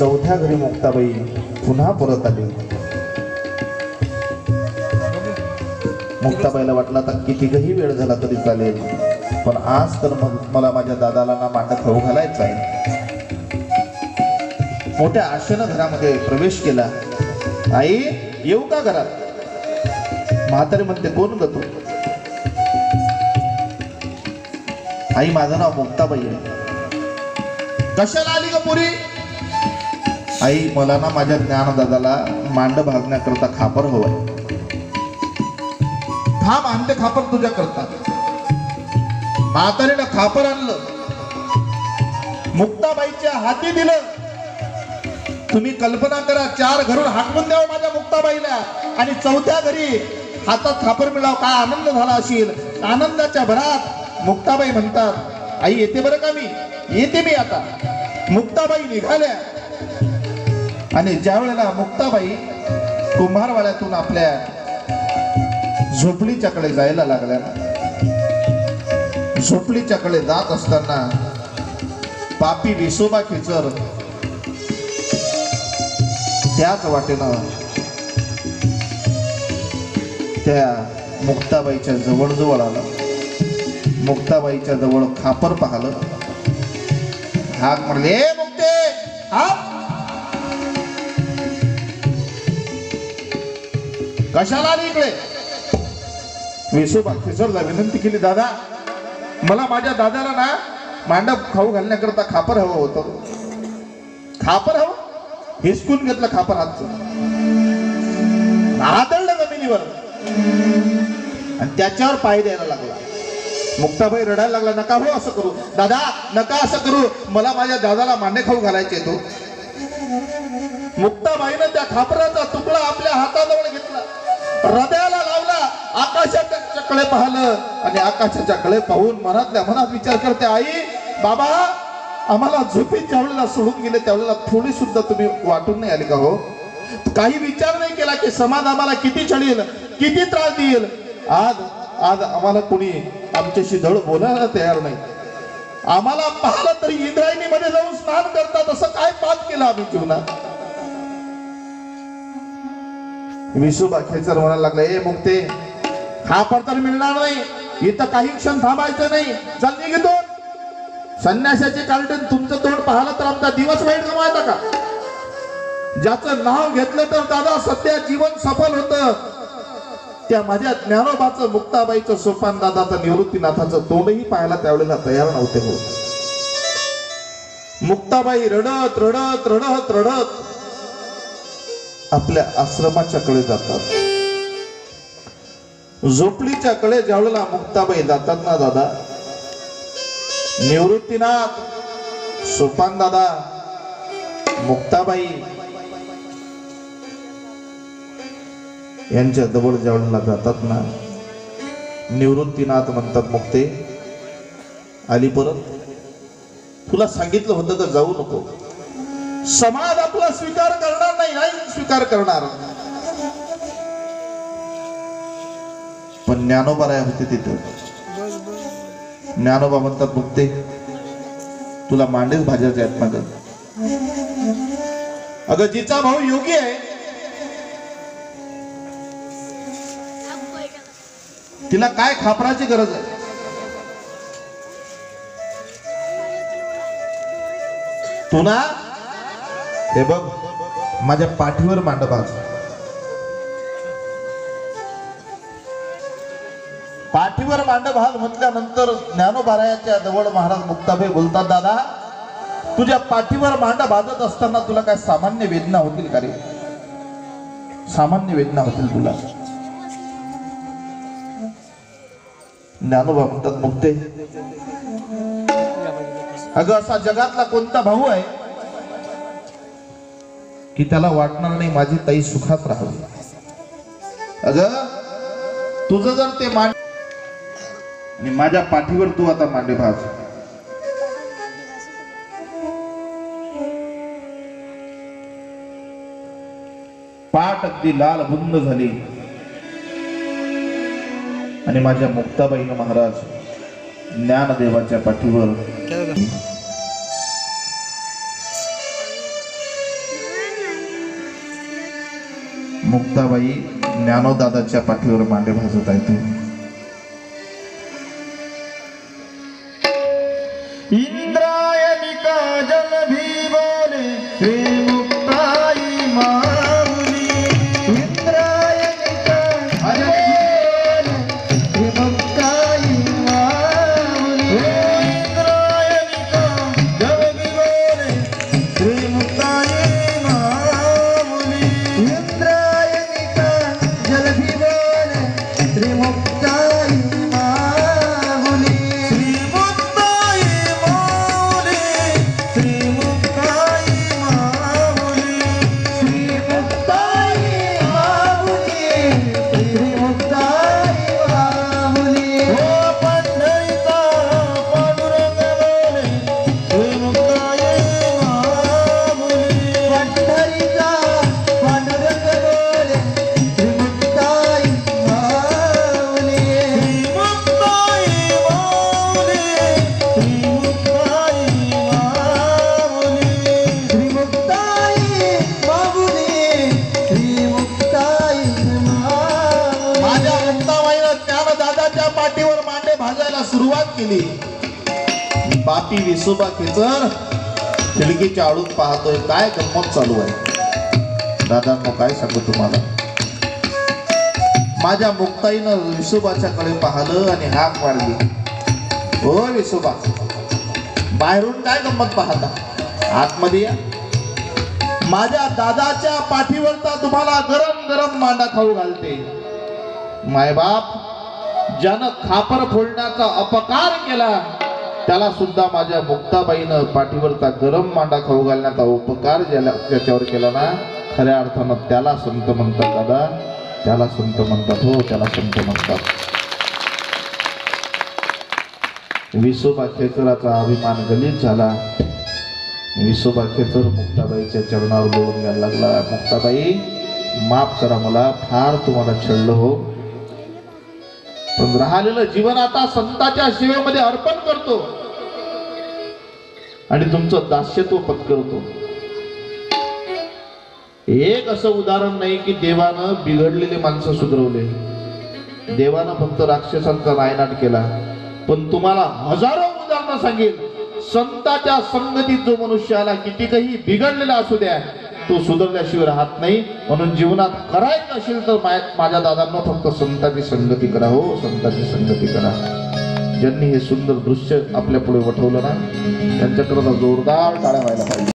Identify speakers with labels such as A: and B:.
A: चौथ्या घरी मुक्ताबाई पुन्हा परत आली. मुक्ताबाईला वाटलं आता कितीही वेळ झाला तरी चालेल पण आज तर मग मला माझ्या दादाला ना मांड खाऊ घालायचा आहे. मोठ्या आशेनं घरामध्ये प्रवेश केला. आई येऊ का घरात? म्हातारी म्हणते कोण ग तू? आई माझं नाव मुक्ताबाई आहे. कशाला आली ग पुरी? आई मला ना माझ्या ज्ञानदादाला मांड भागण्याकरता खापर हवं हा आणते खापर तुझ्या करता म्हातारीनं खापर आणलं. मुक्ताबाईच्या हाती दिलं. तुम्ही कल्पना करा चार घरून हाकवून द्यावं माझ्या मुक्ताबाईला. आणि चौथ्या घरी हातात खापर मिळाव. काय आनंद झाला असेल? आनंदाच्या भरात मुक्ताबाई म्हणतात आई येते बरं का मी? येते मी आता. मुक्ताबाई निघाल्या. आणि ज्या वेळेला मुक्ताबाई कुंभारवाड्यातून आपल्या झोपडीच्याकडे जायला लागल्या झोपडीच्याकडे जात असताना पापी विसोबा खेचर त्याच वाटेनं त्या मुक्ताबाईच्या जवळजवळ आलं. मुक्ताबाईच्या जवळ खापर पाहिलं. हाक म्हणले कशाला आली इकडे? विसोबा खिसरला विनंती केली दादा. मला माझ्या दादाला ना मांडप खाऊ घालण्याकरता खापर हवं होतं. खापर हवं? हिसकून घेतलं खापर हातचं. आदळलं जमिनीवर. आणि त्याच्यावर पाय द्यायला लागला. मुक्ताबाई रडायला लागला नका हो असं करू. दादा नका असं करू. मला माझ्या दादाला मांडे खाऊ घालायचे तो हो. मुक्ताबाईनं त्या खापराचा तुकडा आपल्या हाताजवळ घेतला. हृदयाला लावला आकाशाच्या कडे पाहिलं. आणि आकाशाच्या कळे पाहून मनातल्या मनात विचार करते आई बाबा आम्हाला झोपीत ज्यावेळेला सोडून गेले त्यावेळेला थोडी सुद्धा तुम्ही वाटून नाही आले का हो? काही विचार नाही केला की समाज आम्हाला किती छळील किती त्रास देईल. आज आज आम्हाला कोणी आमच्याशी धड बोलायला तयार नाही. आम्हाला पाहिलं तरी इंद्रायणीमध्ये जाऊन स्नान करतात असं काय पाप केलं आम्ही जीवनात? विसुबा खेचर म्हणायला लागला ए मुक्ते हा तर मिळणार नाही. इथं काही क्षण थांबायचं नाही. चल निघतो. संन्यासाचे कार्टन तुमचं तोंड पाहिलं तर आमचा दिवस वाईट गमायचा का? ज्याचं नाव घेतलं तर दादा सध्या जीवन सफल होत. त्या माझ्या ज्ञानोबाचं मुक्ताबाईचं सोपान दादाचं निवृत्तीनाथाचं तोंडही पाहायला त्यावेळेला तयार नव्हते हो. मुक्ताबाई रडत रडत रडत रडत आपल्या आश्रमाच्या कडे जातात. झोपडीच्या कडे ज्यावेळेला मुक्ताबाई जातात ना दादा निवृत्तीनाथ सोपान दादा मुक्ताबाई यांच्या जवळ ज्यावेळेला जातात ना निवृत्तीनाथ म्हणतात मुक्ते आली परत. तुला सांगितलं होतं तर जाऊ नको? समाज आपला स्वीकार करणार नाही नाही स्वीकार करणार. पण ज्ञानोबा राय होते तिथं. ज्ञानोबा म्हणतात बघते तुला मांडेल भाज्याचे आहेत माग अगं जिचा भाऊ योगी आहे. तिला काय खापराची गरज आहे? तू हे बघ माझ्या पाठीवर मांड पाठीवर मांड भाग म्हटल्यानंतर ज्ञानोबारायाच्या जवळ महाराज मुक्ताबाई बोलतात दादा तुझ्या पाठीवर मांड भाजत असताना तुला काय सामान्य वेदना होतील का रे? सामान्य वेदना होतील तुला. ज्ञानोबा म्हणतात मुक्ते अगं असा जगातला कोणता भाऊ आहे की त्याला वाटणार नाही माझी ताई सुखात राहावी. अग तुझं जर ते मांड आणि माझ्या पाठीवर तू आता मांडे भाज. पाठ अगदी लाल बुंद झाली. आणि माझ्या मुक्ताबाईनं महाराज ज्ञानदेवाच्या पाठीवर मुक्ताबाई ज्ञानोदादाच्या पाठीवर मांडे भाजत आहे केली. बापी विसोबा खेचर खिडकीच्या आडून पाहतोय काय गंमत चालू आहे. दादा मग काय सांगू तुम्हाला? माझ्या मुक्ताईनं विसोबाच्याकडे पाहिलं आणि हाक मारली. हो विसोबा बाहेरून काय गंमत पाहता? आतमध्ये या. माझ्या दादाच्या पाठीवरचा तुम्हाला गरम गरम मांडा खाऊ घालते. मायबाप ज्यानं खापर फोडण्याचा अपकार केला त्याला सुद्धा माझ्या मुक्ताबाईनं पाठीवरचा गरम मांडा खाऊ घालण्याचा उपकार ज्याला त्याच्यावर केला ना खऱ्या अर्थानं त्याला संत म्हणतात दादा. त्याला संत म्हणतात हो त्याला संत म्हणतात. विसोबा खेचराचा अभिमान गलित झाला. विसोबा खेचर मुक्ताबाईच्या चरणावर बोलून घ्यायला लागला. मुक्ताबाई माफ करा मला फार तुम्हाला छळलं हो. पण राहिलेलं जीवन आता संताच्या सेवेमध्ये अर्पण करतो. आणि तुमचं दास्यत्व पत्करतो. एक असं उदाहरण नाही की देवानं बिघडलेले माणसं सुधरवले. देवानं फक्त राक्षसांचा नायनाट केला. पण तुम्हाला हजारो उदाहरणं सांगेल संताच्या संगतीत जो मनुष्य आला कितीकही बिघडलेला असू द्या तो सुधारल्याशिवाय राहत नाही. म्हणून जीवनात करायचं असेल तर माझ्या दादांना फक्त संताची संगती करा हो संताची संगती करा. ज्यांनी हे सुंदर दृश्य आपल्या पुढे वठवलं ना त्यांच्याकडे जोरदार टाळ्या व्हायला पाहिजे.